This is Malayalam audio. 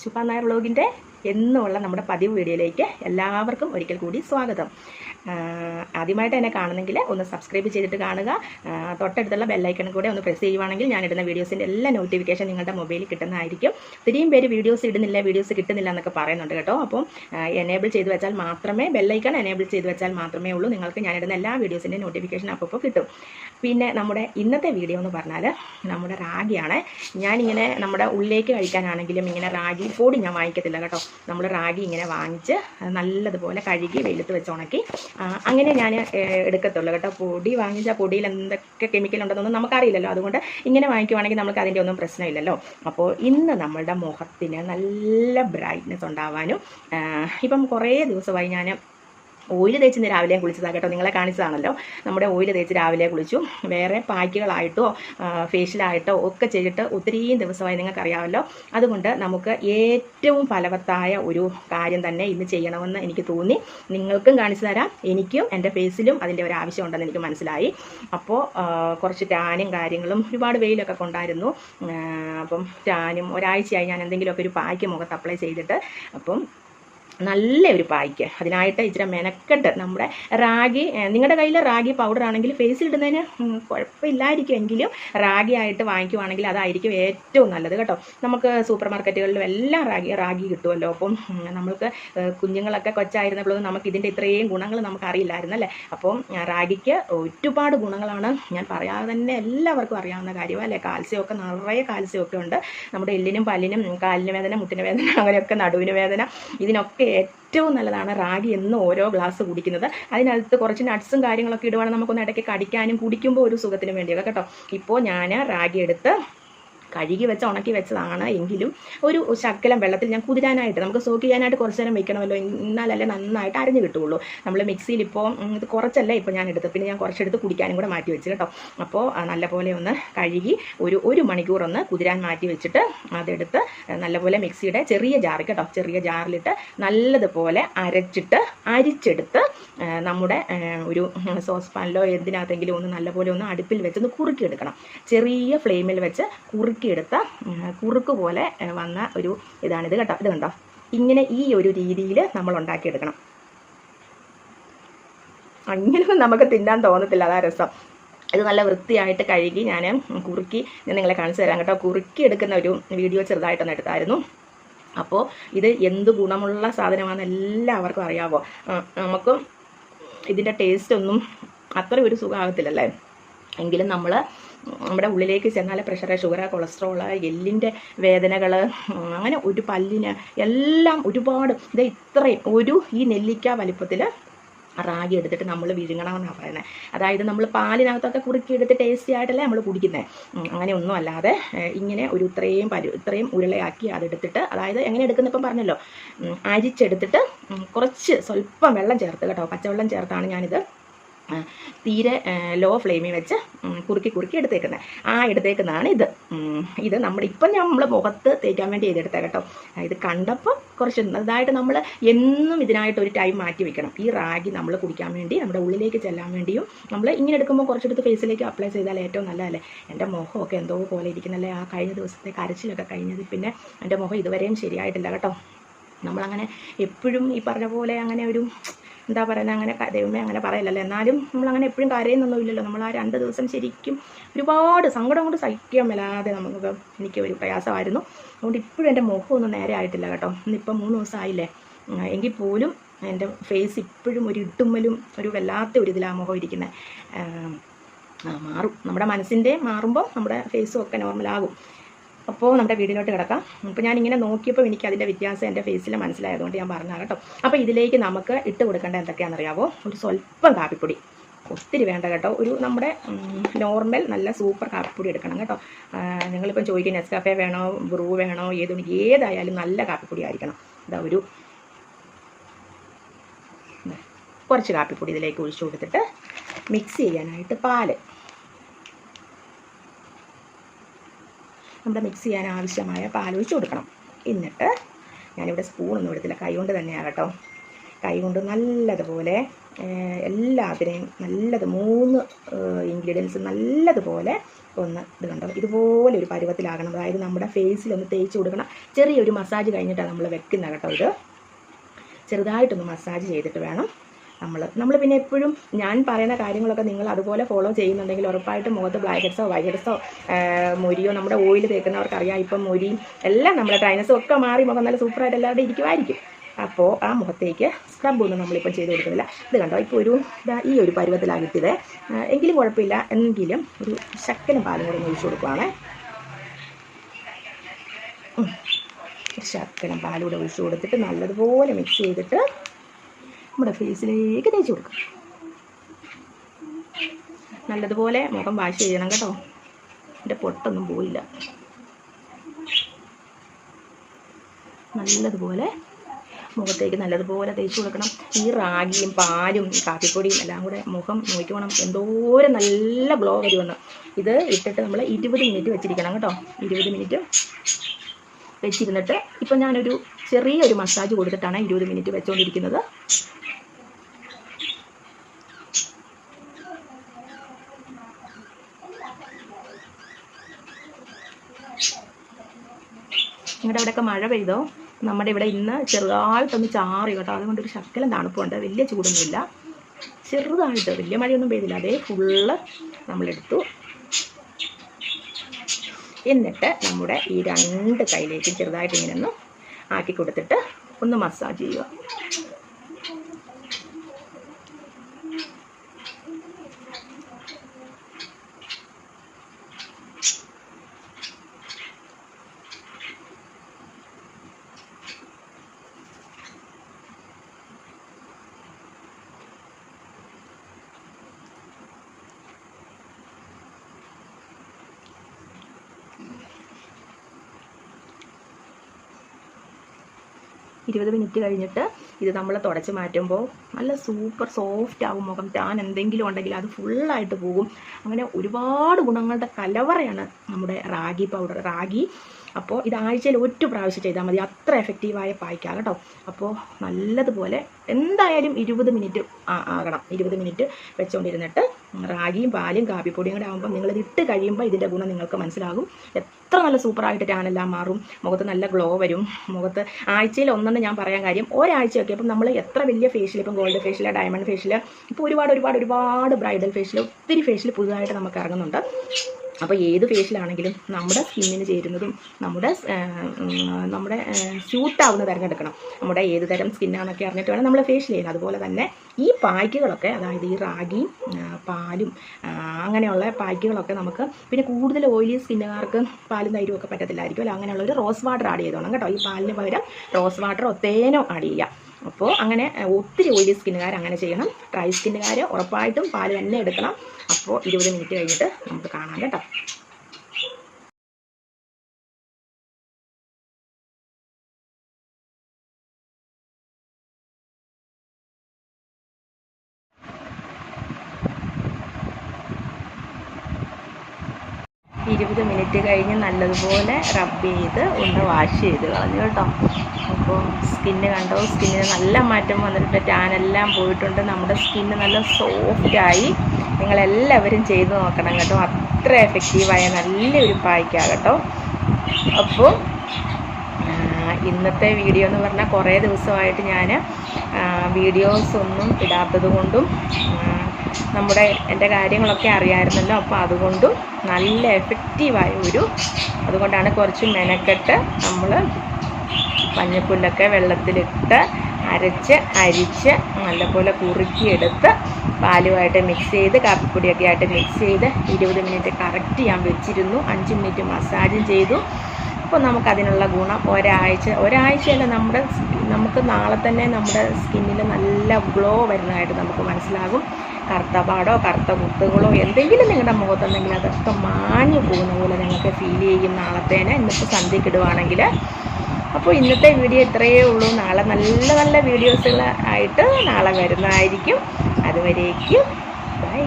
ശുഭ നായർ വ്ളോഗിൻ്റെ എന്നുള്ള നമ്മുടെ പതിവ് വീഡിയോയിലേക്ക് എല്ലാവർക്കും ഒരിക്കൽ കൂടി സ്വാഗതം. ആദ്യമായിട്ട് എന്നെ കാണുന്നെങ്കിൽ ഒന്ന് സബ്സ്ക്രൈബ് ചെയ്തിട്ട് കാണുക. തൊട്ടടുത്തുള്ള ബെല്ലൈക്കൺ കൂടെ ഒന്ന് പ്രസ് ചെയ്യുവാണെങ്കിൽ ഞാൻ ഇടുന്ന വീഡിയോസിന്റെ എല്ലാ നോട്ടിഫിക്കേഷൻ നിങ്ങളുടെ മൊബൈലിൽ കിട്ടുന്നതായിരിക്കും. ഒത്തിരിയും പേര് വീഡിയോസ് ഇടുന്നില്ല വീഡിയോസ് കിട്ടുന്നില്ല എന്നൊക്കെ പറയുന്നുണ്ട് കേട്ടോ. അപ്പം എനേബിൾ ചെയ്ത് വെച്ചാൽ മാത്രമേ ബെല്ലൈക്കൺ എനേബിൾ ചെയ്ത് വെച്ചാൽ മാത്രമേ ഉള്ളൂ. നിങ്ങൾക്ക് ഞാൻ ഇടുന്ന എല്ലാ വീഡിയോസിന്റെ നോട്ടിഫിക്കേഷൻ അപ്പോൾ കിട്ടും. പിന്നെ നമ്മുടെ ഇന്നത്തെ വീഡിയോ എന്ന് പറഞ്ഞാൽ നമ്മുടെ റാഗിയാണ്. ഞാനിങ്ങനെ നമ്മുടെ ഉള്ളിലേക്ക് കഴിക്കാനാണെങ്കിലും ഇങ്ങനെ റാഗി പൊടി ഞാൻ വാങ്ങിക്കത്തില്ല കേട്ടോ. നമ്മൾ റാഗി ഇങ്ങനെ വാങ്ങിച്ച് നല്ലതുപോലെ കഴുകി വെയിലത്ത് വെച്ച് ഉണക്കി. അങ്ങനെ ഞാൻ എടുക്കത്തുള്ളൂ കേട്ടോ. പൊടി വാങ്ങിച്ച പൊടിയിൽ എന്തൊക്കെ കെമിക്കൽ ഉണ്ടെന്നൊന്നും നമുക്കറിയില്ലല്ലോ. അതുകൊണ്ട് ഇങ്ങനെ വാങ്ങിക്കുവാണെങ്കിൽ നമുക്ക് അതിന്റെ ഒന്നും പ്രശ്നമില്ലല്ലോ. അപ്പോൾ ഇന്ന് നമ്മളുടെ മുഖത്തിന് നല്ല ബ്രൈറ്റ്നെസ് ഉണ്ടാവാനും ഇപ്പം കുറേ ദിവസമായി ഞാൻ ഓയിൽ തേച്ച് ഇന്ന് രാവിലെ കുളിച്ചതാണ് കേട്ടോ. നിങ്ങളെ കാണിച്ചതാണല്ലോ. നമ്മുടെ ഓയിൽ തേച്ച് രാവിലെ കുളിച്ചു. വേറെ പാക്കുകളായിട്ടോ ഫേഷ്യലായിട്ടോ ഒക്കെ ചെയ്തിട്ട് ഒത്തിരിയും ദിവസമായി നിങ്ങൾക്കറിയാമല്ലോ. അതുകൊണ്ട് നമുക്ക് ഏറ്റവും ഫലവത്തായ ഒരു കാര്യം തന്നെ ഇന്ന് ചെയ്യണമെന്ന് എനിക്ക് തോന്നി. നിങ്ങൾക്കും കാണിച്ചു തരാം. എനിക്കും എന്റെ ഫേസിലും അതിന്റെ ഒരു ആവശ്യം ഉണ്ടെന്ന് എനിക്ക് മനസ്സിലായി. അപ്പോൾ കുറച്ച് ടാനും കാര്യങ്ങളും ഒരുപാട് വെയിലൊക്കെ കൊണ്ടായിരുന്നു. അപ്പം ടാനും ഒരാഴ്ചയായി ഞാൻ എന്തെങ്കിലുമൊക്കെ ഒരു പാക്ക് മുഖത്ത് അപ്ലൈ ചെയ്തിട്ട് അപ്പം നല്ല ഒരു പായ്ക്ക്. അതിനായിട്ട് ഇച്ചിരി മെനക്കെട്ട് നമ്മുടെ റാഗി നിങ്ങളുടെ കയ്യിൽ റാഗി പൗഡർ ആണെങ്കിൽ ഫേസിൽ ഇടുന്നതിന് കുഴപ്പമില്ലായിരിക്കും എങ്കിലും റാഗി ആയിട്ട് വാങ്ങിക്കുവാണെങ്കിൽ അതായിരിക്കും ഏറ്റവും നല്ലത് കേട്ടോ. നമുക്ക് സൂപ്പർ മാർക്കറ്റുകളിലും എല്ലാം റാഗി റാഗി കിട്ടുമല്ലോ അപ്പം നമ്മൾക്ക് കുഞ്ഞുങ്ങളൊക്കെ കൊച്ചായിരുന്നപ്പോഴും നമുക്ക് ഇതിന്റെ ഇത്രയും ഗുണങ്ങൾ നമുക്ക് അറിയില്ലായിരുന്നു അല്ലേ? അപ്പം റാഗിക്ക് ഒരുപാട് ഗുണങ്ങളാണ് ഞാൻ പറയാതെ തന്നെ എല്ലാവർക്കും അറിയാവുന്ന കാര്യമാണ് അല്ലേ? കാൽസ്യമൊക്കെ നിറയെ കാൽസ്യമൊക്കെ ഉണ്ട്. നമ്മുടെ എല്ലിനും പല്ലിനും കാലിന് വേദന മുട്ടിന് വേദന അങ്ങനെയൊക്കെ നടുവിന് വേദന ഇതിനൊക്കെ ഏറ്റവും നല്ലതാണ് റാഗി എന്ന് ഓരോ ഗ്ലാസ് കുടിക്കുന്നത്. അതിനകത്ത് കുറച്ച് നട്ട്സും കാര്യങ്ങളൊക്കെ ഇടുവാണെങ്കിൽ നമുക്കൊന്ന് ഇടയ്ക്ക് കടിക്കാനും കുടിക്കുമ്പോൾ ഒരു സുഖത്തിന് വേണ്ടിയൊക്കെ കേട്ടോ. ഇപ്പോൾ ഞാൻ റാഗി എടുത്ത് കഴുകി വെച്ച് ഉണക്കി വെച്ചതാണ്. എങ്കിലും ഒരു ശക്കലം വെള്ളത്തിൽ ഞാൻ കുതിരാനായിട്ട് നമുക്ക് സോക്ക് ചെയ്യാനായിട്ട് കുറച്ച് നേരം വെക്കണമല്ലോ. എന്നാലല്ലേ നന്നായിട്ട് അരഞ്ഞു കിട്ടുള്ളൂ നമ്മൾ മിക്സിയിൽ ഇപ്പോൾ ഇത് കുറച്ചല്ലേ ഇപ്പോൾ ഞാൻ എടുത്ത് പിന്നെ ഞാൻ കുറച്ചെടുത്ത് കുടിക്കാനും കൂടെ മാറ്റി വെച്ച് കേട്ടോ. അപ്പോൾ നല്ലപോലെ ഒന്ന് കഴുകി ഒരു ഒരു മണിക്കൂർ ഒന്ന് കുതിരാൻ മാറ്റി വെച്ചിട്ട് അതെടുത്ത് നല്ലപോലെ മിക്സിയുടെ ചെറിയ ജാറ് കേട്ടോ ചെറിയ ജാറിലിട്ട് നല്ലതുപോലെ അരച്ചിട്ട് അരിച്ചെടുത്ത് നമ്മുടെ ഒരു സോസ് പാനിലോ എന്തിനകത്തെങ്കിലും ഒന്ന് നല്ലപോലെ ഒന്ന് അടുപ്പിൽ വെച്ച് ഒന്ന് കുറുക്കിയെടുക്കണം. ചെറിയ ഫ്ലെയിമിൽ വെച്ച് കുറുക്കിയെടുത്ത കുറുക്ക് പോലെ വന്ന ഒരു ഇതാണിത് കേട്ടോ. ഇത് കണ്ടോ? ഇങ്ങനെ ഈ ഒരു രീതിയിൽ നമ്മൾ ഉണ്ടാക്കിയെടുക്കണം. അങ്ങനെ നമുക്ക് തിന്നാൻ തോന്നത്തില്ല. അതാ രസം. ഇത് നല്ല വൃത്തിയായിട്ട് കഴുകി ഞാൻ കുറുക്കി ഞാൻ നിങ്ങളെ കാണിച്ചു തരാം കേട്ടോ. കുറുക്കി എടുക്കുന്ന ഒരു വീഡിയോ ചെറുതായിട്ടൊന്ന് എടുത്തായിരുന്നു. അപ്പോൾ ഇത് എന്ത് ഗുണമുള്ള സാധനമാണെന്ന് എല്ലാവർക്കും അറിയാവോ? നമുക്ക് ഇതിന്റെ ടേസ്റ്റ് ഒന്നും അത്ര ഒരു സുഖമാകത്തില്ലല്ലേ എങ്കിലും നമ്മൾ നമ്മുടെ ഉള്ളിലേക്ക് ചെന്നാൽ പ്രഷർ ഷുഗർ കൊളസ്ട്രോൾ എല്ലിന്റെ വേദനകൾ അങ്ങനെ ഒരു പല്ലിന് എല്ലാം ഒരുപാട്. ഇത് ഇത്രയും ഒരു ഈ നെല്ലിക്ക വലിപ്പത്തിൽ റാഗി എടുത്തിട്ട് നമ്മൾ വിഴുങ്ങണമെന്നാണ് പറയുന്നത് അതായത് നമ്മൾ പാലിനകത്തൊക്കെ കുറുക്കി എടുത്ത് ടേസ്റ്റി ആയിട്ടല്ലേ നമ്മൾ കുടിക്കുന്നത് അങ്ങനെ ഒന്നും അല്ലാതെ ഇങ്ങനെ ഒരു ഇത്രയും പരു ഇത്രയും ഉരുളയാക്കി അതെടുത്തിട്ട് അതായത് എങ്ങനെ എടുക്കുന്ന ഇപ്പം പറഞ്ഞല്ലോ. അരിച്ചെടുത്തിട്ട് കുറച്ച് സ്വല്പം വെള്ളം ചേർത്ത് കേട്ടോ. പച്ചവെള്ളം ചേർത്താണ് ഞാനിത് തീരെ ലോ ഫ്ലെയിമിൽ വെച്ച് കുറുക്കി കുറുക്കി എടുത്തേക്കുന്നത് ആ എടുത്തേക്കുന്നതാണ് ഇത്. ഇത് നമ്മൾ ഇപ്പം നമ്മൾ മുഖത്ത് തേക്കാൻ വേണ്ടി ചെയ്തെടുത്ത കേട്ടോ. ഇത് കണ്ടപ്പോൾ കുറച്ച് ഇതായിട്ട് നമ്മൾ എന്നും ഇതിനായിട്ട് ഒരു ടൈം മാറ്റി വെക്കണം. ഈ റാഗി നമ്മൾ കുടിക്കാൻ വേണ്ടി നമ്മുടെ ഉള്ളിലേക്ക് ചെല്ലാൻ വേണ്ടിയും നമ്മൾ ഇങ്ങനെ എടുക്കുമ്പോൾ കുറച്ചെടുത്ത് ഫേസിലേക്ക് അപ്ലൈ ചെയ്താൽ ഏറ്റവും നല്ലതല്ലേ? എന്റെ മുഖമൊക്കെ എന്തോ പോലെ ഇരിക്കുന്നല്ലേ? ആ കഴിഞ്ഞ ദിവസത്തെ കരച്ചിലൊക്കെ കഴിഞ്ഞത് പിന്നെ എന്റെ മുഖം ഇതുവരെയും ശരിയായിട്ടില്ല കേട്ടോ. നമ്മളങ്ങനെ എപ്പോഴും ഈ പറഞ്ഞ പോലെ അങ്ങനെ ഒരു എന്താ പറയുന്നത് അങ്ങനെ കരയുമ്പോൾ അങ്ങനെ പറയില്ലല്ലോ. എന്നാലും നമ്മളങ്ങനെ എപ്പോഴും കരയുന്നൊന്നുമില്ലല്ലോ. നമ്മൾ ആ രണ്ട് ദിവസം ശരിക്കും ഒരുപാട് സങ്കടം കൊണ്ട് സഹിക്കാൻ മേലാതെ നമുക്ക് എനിക്ക് ഒരു പ്രയാസമായിരുന്നു. അതുകൊണ്ട് ഇപ്പോഴും എന്റെ മുഖം ഒന്നും നേരെ ആയിട്ടില്ല കേട്ടോ. ഇന്നിപ്പം മൂന്ന് ദിവസമായില്ലേ. എങ്കിൽ പോലും എന്റെ ഫേസ് ഇപ്പോഴും ഒരു ഇട്ടുമ്മലും ഒരു വല്ലാത്ത ഒരു ഇതിലാണ് മുഖം ഇരിക്കുന്നത് മാറും. നമ്മുടെ മനസ്സിന്റെ മാറുമ്പോൾ നമ്മുടെ ഫേസും ഒക്കെ നോർമലാകും അപ്പോൾ നമ്മുടെ വീടിലോട്ട് കിടക്കാം. അപ്പോൾ ഇങ്ങനെ നോക്കിയപ്പോൾ എനിക്ക് അതിന്റെ വ്യത്യാസം എന്റെ ഫേസിൽ മനസ്സിലായതുകൊണ്ട് ഞാൻ പറഞ്ഞാൽ കേട്ടോ. അപ്പോൾ ഇതിലേക്ക് നമുക്ക് ഇട്ട് കൊടുക്കേണ്ട എന്തൊക്കെയാണെന്നറിയാവോ ഒരു സ്വല്പം കാപ്പിപ്പൊടി. ഒത്തിരി വേണ്ട കേട്ടോ. ഒരു നമ്മുടെ നോർമൽ നല്ല സൂപ്പർ കാപ്പിപ്പൊടി എടുക്കണം കേട്ടോ. നിങ്ങളിപ്പം ചോദിക്കും നെസ്കാഫെ വേണോ? ബ്രൂ വേണോ? ഏതുണ്ട് ഏതായാലും നല്ല കാപ്പിപ്പൊടി ആയിരിക്കണം. ഇതാ ഒരു കുറച്ച് കാപ്പിപ്പൊടി ഇതിലേക്ക് ഒഴിച്ചു കൊടുത്തിട്ട് മിക്സ് ചെയ്യാനായിട്ട് പാൽ. നമ്മുടെ മിക്സ് ചെയ്യാൻ ആവശ്യമായ പാൽ ഒഴിച്ച് കൊടുക്കണം. എന്നിട്ട് ഞാനിവിടെ സ്പൂണൊന്നും എടുത്തില്ല. കൈ കൊണ്ട് തന്നെയാണ് കേട്ടോ. കൈ കൊണ്ട് നല്ലതുപോലെ എല്ലാത്തിനെയും നല്ലത് മൂന്ന് ഇൻഗ്രീഡിയൻസ് നല്ലതുപോലെ ഒന്ന് ഇത് കണ്ടോ? ഇതുപോലെ ഒരു പരുവത്തിലാകണം. അതായത് നമ്മുടെ ഫേസിൽ ഒന്ന് തേച്ച് കൊടുക്കണം. ചെറിയൊരു മസാജ് കഴിഞ്ഞിട്ടാണ് നമ്മൾ വെക്കുന്നത് കേട്ടോ ഇത്. ചെറുതായിട്ടൊന്ന് മസാജ് ചെയ്തിട്ട് വേണം. നമ്മൾ നമ്മൾ പിന്നെ എപ്പോഴും ഞാൻ പറയുന്ന കാര്യങ്ങളൊക്കെ നിങ്ങൾ അതുപോലെ ഫോളോ ചെയ്യുന്നുണ്ടെങ്കിൽ ഉറപ്പായിട്ടും മുഖത്ത് ബ്ലാക്ക് ഹെഡ്സോ വൈറ്റ് മൊരിയോ നമ്മുടെ ഓയിൽ തേക്കുന്നവർക്ക് അറിയാം ഇപ്പം മുരിയും എല്ലാം നമ്മുടെ ഡ്രൈനസും ഒക്കെ മാറി മുഖം നല്ല സൂപ്പറായിട്ട് എല്ലാവരുടെ ഇരിക്കുമായിരിക്കും. അപ്പോൾ ആ മുഖത്തേക്ക് സ്ക്രബൊന്നും നമ്മളിപ്പോൾ നമ്മളിപ്പം ചെയ്ത് കൊടുക്കുന്നില്ല. ഇത് കണ്ടോ? ഇപ്പോൾ ഒരു ഈ ഒരു പരുവത്തിലാണ് കിട്ടിയത് എങ്കിലും കുഴപ്പമില്ല. എങ്കിലും ഒരു ശക്കലും പാലും കൂടെ ഒഴിച്ചു കൊടുക്കുവാണേ. പാലും പാലൂടെ ഒഴിച്ചു കൊടുത്തിട്ട് നല്ലതുപോലെ മിക്സ് ചെയ്തിട്ട് നമ്മുടെ ഫേസിലേക്ക് തേച്ച് കൊടുക്കുക നല്ലതുപോലെ മുഖം വാഷ് ചെയ്യണം കേട്ടോ. എന്റെ പൊട്ടൊന്നും പോയില്ല. നല്ലതുപോലെ മുഖത്തേക്ക് നല്ലതുപോലെ തേച്ച് കൊടുക്കണം. ഈ റാഗിയും പാലും കാപ്പിപ്പൊടിയും എല്ലാം കൂടെ മുഖം നോക്കിക്കോണം. എന്തോരം നല്ല ഗ്ലോ വരുമെന്ന്. ഇത് ഇട്ടിട്ട് നമ്മൾ ഇരുപത് മിനിറ്റ് വെച്ചിരിക്കണം കേട്ടോ. ഇരുപത് മിനിറ്റ് വെച്ചിരുന്നിട്ട് ഇപ്പം ഞാനൊരു ചെറിയൊരു മസാജ് കൊടുത്തിട്ടാണ് ഇരുപത് മിനിറ്റ് വെച്ചുകൊണ്ടിരിക്കുന്നത് നിങ്ങളുടെ ഇവിടെയൊക്കെ മഴ പെയ്തോ? നമ്മുടെ ഇവിടെ ഇന്ന് ചെറുതായിട്ടൊന്ന് ചാറി കേട്ടോ. അതുകൊണ്ട് ഒരു ശക്കലം തണുപ്പുണ്ട് വലിയ ചൂടൊന്നുമില്ല. ചെറുതായിട്ട് വലിയ മഴയൊന്നും പെയ്തില്ല. അതേ ഫുള്ള് നമ്മളെടുത്തു. എന്നിട്ട് നമ്മുടെ ഈ രണ്ട് കൈയിലേക്ക് ചെറുതായിട്ട് ഇങ്ങനെ ഒന്ന് ആക്കി കൊടുത്തിട്ട് ഒന്ന് മസാജ് ചെയ്യുക. ഇരുപത് മിനിറ്റ് കഴിഞ്ഞിട്ട് ഇത് നമ്മൾ തുടച്ച് മാറ്റുമ്പോൾ നല്ല സൂപ്പർ സോഫ്റ്റ് ആകും മുഖം. ടാൻ എന്തെങ്കിലും ഉണ്ടെങ്കിൽ അത് ഫുള്ളായിട്ട് പോകും. അങ്ങനെ ഒരുപാട് ഗുണങ്ങളുടെ കലവറയാണ് നമ്മുടെ റാഗി പൗഡർ. റാഗി അപ്പോൾ ഇത് ആഴ്ചയിൽ ഒറ്റ പ്രാവശ്യം ചെയ്താൽ മതി. അത്ര എഫക്റ്റീവായ പായ്ക്കാണ് കേട്ടോ. അപ്പോൾ നല്ലതുപോലെ എന്തായാലും ഇരുപത് മിനിറ്റ് ആകണം. ഇരുപത് മിനിറ്റ് വെച്ചുകൊണ്ടിരുന്നിട്ട് റാഗിയും പാലും കാപ്പിപ്പൊടിയും കൂടെ ആകുമ്പോൾ നിങ്ങളിത് ഇട്ട് കഴിയുമ്പോൾ ഇതിന്റെ ഗുണം നിങ്ങൾക്ക് മനസ്സിലാകും. എത്ര നല്ല സൂപ്പറായിട്ട് ടാനെല്ലാം മാറും. മുഖത്ത് നല്ല ഗ്ലോ വരും. മുഖത്ത് ആഴ്ചയിൽ ഒന്നെന്ന് ഞാൻ പറയാൻ കാര്യം ഒരാഴ്ചയൊക്കെ ഇപ്പം നമ്മൾ എത്ര വലിയ ഫേഷ്യൽ ഇപ്പം ഗോൾഡ് ഫേഷ്യൽ ഡയമണ്ട് ഫേഷ്യൽ ഇപ്പോൾ ഒരുപാട് ഒരുപാട് ഒരുപാട് ബ്രൈഡൽ ഫേഷ്യൽ ഒത്തിരി ഫേഷ്യൽ പുതുതായിട്ട് നമുക്ക് ഇറങ്ങുന്നുണ്ട്. അപ്പോൾ ഏത് ഫേഷ്യലാണെങ്കിലും നമ്മുടെ സ്കിന്നിന് ചേരുന്നതും നമ്മുടെ നമ്മുടെ സ്യൂട്ടാവുന്ന തിരഞ്ഞെടുക്കണം നമ്മുടെ ഏത് തരം സ്കിന്നാണെന്നൊക്കെ അറിഞ്ഞിട്ട് വേണം നമ്മൾ ഫേഷ്യൽ ചെയ്യുന്നത്. അതുപോലെ തന്നെ ഈ പായ്ക്കുകളൊക്കെ അതായത് ഈ റാഗിയും പാലും അങ്ങനെയുള്ള പായ്ക്കുകളൊക്കെ നമുക്ക് പിന്നെ കൂടുതൽ ഓയിലി സ്കിന്നുകാർക്ക് പാലും തൈരും ഒക്കെ പറ്റത്തില്ലായിരിക്കും. അല്ല? അങ്ങനെയുള്ള ഒരു റോസ് വാട്ടർ ആഡ് ചെയ്തോണം കേട്ടോ. ഈ പാലിന് പകരം റോസ് വാട്ടറോ തേനോ ആഡ് ചെയ്യാം അപ്പോൾ അങ്ങനെ ഒത്തിരി ഓയിലി സ്കിന്നുകാർ അങ്ങനെ ചെയ്യണം. ഡ്രൈ സ്കിന്നുകാർ ഉറപ്പായിട്ടും പാൽ തന്നെ എടുക്കണം. അപ്പോൾ ഇരുപത് മിനിറ്റ് കഴിഞ്ഞിട്ട് നമുക്ക് കാണാം കേട്ടോ. ഇരുപത് മിനിറ്റ് കഴിഞ്ഞ് നല്ലതുപോലെ റബ്ബ് ചെയ്ത് ഒന്ന് വാഷ് ചെയ്ത് കളഞ്ഞു കേട്ടോ. അപ്പോൾ സ്കിന്ന് കണ്ടോ? സ്കിന്നിന് നല്ല മാറ്റം വന്നിട്ടുണ്ട്. ടാനെല്ലാം പോയിട്ടുണ്ട്. നമ്മുടെ സ്കിന്ന് നല്ല സോഫ്റ്റായി നിങ്ങളെല്ലാവരും ചെയ്ത് നോക്കണം കേട്ടോ. അത്ര എഫക്റ്റീവായ നല്ലൊരു പായ്ക്കാണ് കേട്ടോ. അപ്പോൾ ഇന്നത്തെ വീഡിയോ എന്ന് പറഞ്ഞാൽ കുറേ ദിവസമായിട്ട് ഞാൻ വീഡിയോസ് ഒന്നും ഇടാത്തത് കൊണ്ടും നമ്മുടെ എന്റെ കാര്യങ്ങളൊക്കെ അറിയാമായിരുന്നല്ലോ അപ്പോൾ അതുകൊണ്ടും നല്ല എഫക്റ്റീവായ ഒരു അതുകൊണ്ടാണ് കുറച്ച് മെനക്കെട്ട് നമ്മൾ പഞ്ഞപ്പുല്ലൊക്കെ വെള്ളത്തിലിട്ട് അരച്ച് അരിച്ച് നല്ലപോലെ കുറുക്കിയെടുത്ത് പാലുമായിട്ട് മിക്സ് ചെയ്ത് കാപ്പിപ്പൊടിയൊക്കെ ആയിട്ട് മിക്സ് ചെയ്ത് ഇരുപത് മിനിറ്റ് കറക്റ്റ് ഞാൻ വെച്ചിരുന്നു. അഞ്ച് മിനിറ്റ് മസാജും ചെയ്തു. അപ്പോൾ നമുക്കതിനുള്ള ഗുണം. ഒരാഴ്ച ഒരാഴ്ചയല്ല നമ്മുടെ നമുക്ക് നാളെ തന്നെ നമ്മുടെ സ്കിന്നിൽ നല്ല ഗ്ലോ വരുന്നതായിട്ട് നമുക്ക് മനസ്സിലാകും. കറുത്ത പാടോ കറുത്ത കുത്തുകളോ എന്തെങ്കിലും നിങ്ങളുടെ മുഖത്തുണ്ടെങ്കിൽ അതൊക്കെ മാഞ്ഞു പോകുന്ന പോലെ നിങ്ങൾക്ക് ഫീൽ ചെയ്യും നാളത്തേനെ. ഇന്നിപ്പോൾ സന്ധ്യക്കിടുവാണെങ്കിൽ അപ്പോൾ ഇന്നത്തെ വീഡിയോ ഇത്രയേ ഉള്ളൂ. നാളെ നല്ല നല്ല വീഡിയോസുകൾ ആയിട്ട് നാളെ വരുന്നതായിരിക്കും. അതുവരേക്കും ബൈ